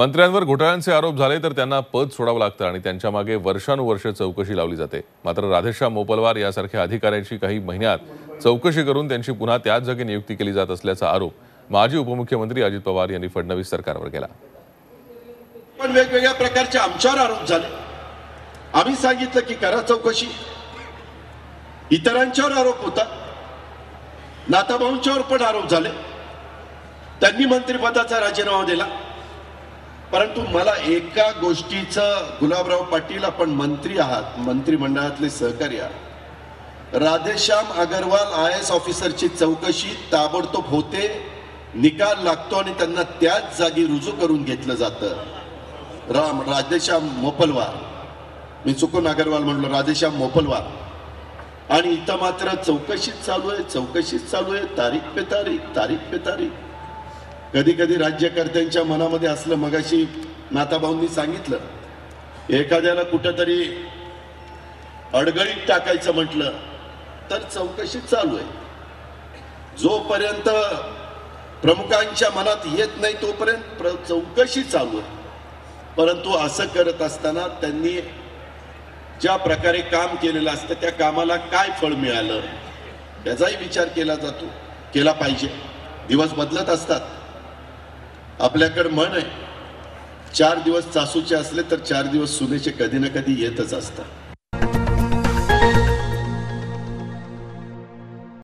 मंत्र्यांवर घोटाळ्यांचे आरोप झाले तर त्यांना पद सोडावं लागतं आणि त्यांच्या मागे वर्षानुवर्ष चौकशी लावली जाते. मात्र राधेश्याम मोपलवार यासारख्या अधिकाऱ्यांची काही महिन्यात चौकशी करून त्यांची पुन्हा त्याच जागी नियुक्ती केली जात असल्याचा आरोप माजी उपमुख्यमंत्री अजित पवार यांनी फडणवीस सरकारवर केला. पण वेगवेगळ्या प्रकारचे आमच्यावर आरोप झाले. आम्ही सांगितलं की करा चौकशी. इतरांच्यावर आरोप होता. नाताभाऊंच्यावर पण आरोप झाले. त्यांनी मंत्रिपदाचा राजीनामा दिला. परंतु मला एका गोष्टीचं गुलाबराव पाटील आपण मंत्री आहात मंत्रिमंडळातले सहकारी आहात. राधेश्याम अगरवाल आय एस ऑफिसरची चौकशी ताबडतोब होते निकाल लागतो आणि त्यांना त्याच जागी रुजू करून घेतलं जातं. राम राधेश्याम मोपलवार. मी चुकून अगरवाल म्हणलो राधेश्याम मोपलवार. आणि इथं मात्र चौकशीच चालू आहे चौकशीच चालू आहे तारीख पे तारीख तारीख पे तारीख. कधी कधी राज्यकर्त्यांच्या मनामध्ये असलं मगाशी नाताभाऊंनी सांगितलं एखाद्याला कुठंतरी अडगळीत टाकायचं म्हटलं तर चौकशी चालू आहे. जोपर्यंत प्रमुखांच्या मनात येत नाही तोपर्यंत प्र- चौकशी चालू आहे. परंतु असं करत असताना त्यांनी ज्या प्रकारे काम केलेलं असतं त्या कामाला काय फळ मिळालं याचाही विचार केला जातो केला पाहिजे. दिवस बदलत असतात. आपल्याकडे म्हण आहे. चार दिवस चासूचे असले तर चार दिवस सुनेचे कधी ना कधी येतच असतात.